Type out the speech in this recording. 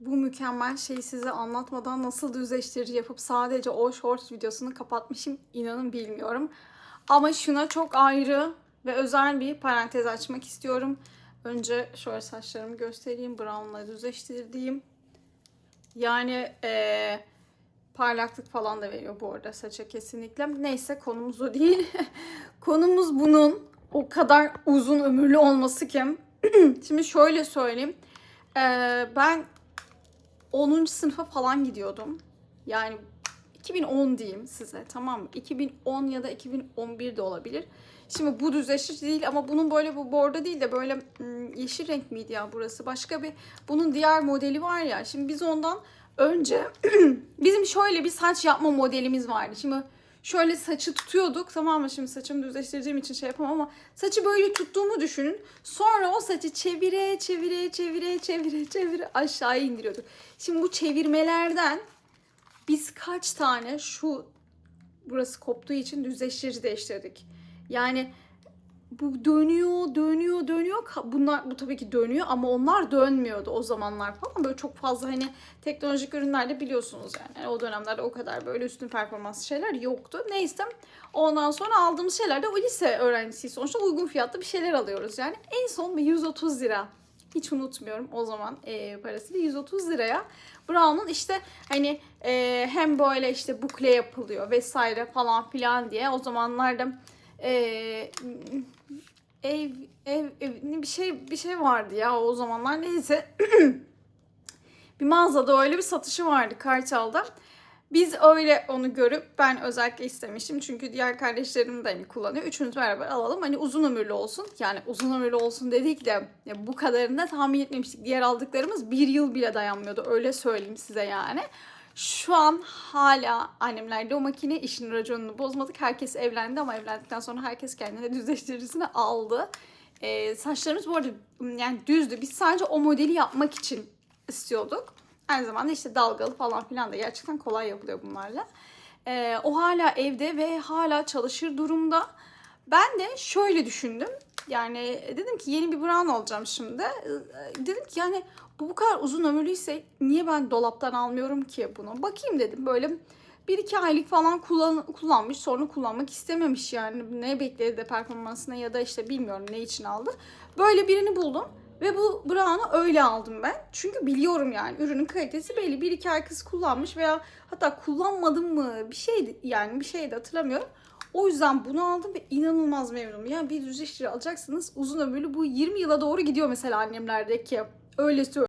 bu mükemmel şeyi size anlatmadan nasıl düzleştirici yapıp sadece o short videosunu kapatmışım inanın bilmiyorum. Ama şuna çok ayrı ve özel bir parantez açmak istiyorum. Önce şöyle saçlarımı göstereyim. Brown'la düzleştirdiğim. Yani eee, parlaklık falan da veriyor bu arada saça kesinlikle. Neyse konumuz o değil. Konumuz bunun o kadar uzun ömürlü olması ki. Şimdi şöyle söyleyeyim. Eee, ben 10. sınıfa falan gidiyordum. Yani 2010 diyeyim size tamam mı? 2010 ya da 2011 de olabilir. Şimdi bu düzleşici değil ama bunun böyle bu bordo değil de böyle hmm, yeşil renk miydi ya burası? Başka bir bunun diğer modeli var ya. Şimdi biz ondan önce bizim şöyle bir saç yapma modelimiz vardı. Şimdi şöyle saçı tutuyorduk tamam mı? Şimdi saçımı düzleştireceğim için şey yapamam ama saçı böyle tuttuğumu düşünün. Sonra o saçı çevire çevire çevire çevire çevire aşağıya indiriyorduk. Şimdi bu çevirmelerden biz kaç tane şu burası koptuğu için düzleştirici değiştirdik. Yani bu dönüyor, dönüyor, dönüyor. Bunlar bu tabii ki dönüyor ama onlar dönmüyordu o zamanlar falan. Böyle çok fazla hani teknolojik ürünlerde biliyorsunuz yani. Yani o dönemlerde o kadar böyle üstün performanslı şeyler yoktu. Neyse ondan sonra aldığımız şeyler de o lise öğrencisiyiz. Sonuçta uygun fiyatlı bir şeyler alıyoruz yani. En son bir 130 lira. Hiç unutmuyorum o zaman e, parasıyla 130 liraya Brown'un işte hani e, hem böyle işte bukle yapılıyor vesaire falan filan diye o zamanlarda e, ev, ev ev bir şey bir şey vardı ya o zamanlar neyse bir mağazada öyle bir satışı vardı Kartal'da. Biz öyle onu görüp ben özellikle istemiştim. Çünkü diğer kardeşlerim de hani kullanıyor. Üçümüz beraber alalım. Hani uzun ömürlü olsun. Yani uzun ömürlü olsun dedik de ya bu kadarını da tahmin etmemiştik. Diğer aldıklarımız bir yıl bile dayanmıyordu. Öyle söyleyeyim size yani. Şu an hala annemlerde o makine işin raconunu bozmadık. Herkes evlendi ama evlendikten sonra herkes kendine düzleştiricisini aldı. Ee, saçlarımız bu arada yani düzdü. Biz sadece o modeli yapmak için istiyorduk. Aynı zamanda işte dalgalı falan filan da gerçekten kolay yapılıyor bunlarla. Ee, o hala evde ve hala çalışır durumda. Ben de şöyle düşündüm. Yani dedim ki yeni bir brown alacağım şimdi. Ee, Dedim ki yani bu bu kadar uzun ömürlüyse niye ben dolaptan almıyorum ki bunu? Bakayım dedim böyle bir iki aylık falan kullan, kullanmış sonra kullanmak istememiş yani ne bekledi de performansına ya da işte bilmiyorum ne için aldı. Böyle birini buldum ve bu Brown'u öyle aldım ben. Çünkü biliyorum yani ürünün kalitesi belli. Bir iki ay kız kullanmış veya hatta kullanmadım mı bir şeydi yani bir şey de hatırlamıyorum. O yüzden bunu aldım ve inanılmaz memnunum. Yani bir düzleştirici alacaksınız uzun ömürlü bu 20 yıla doğru gidiyor mesela annemlerdeki. Öyle söyleyeyim.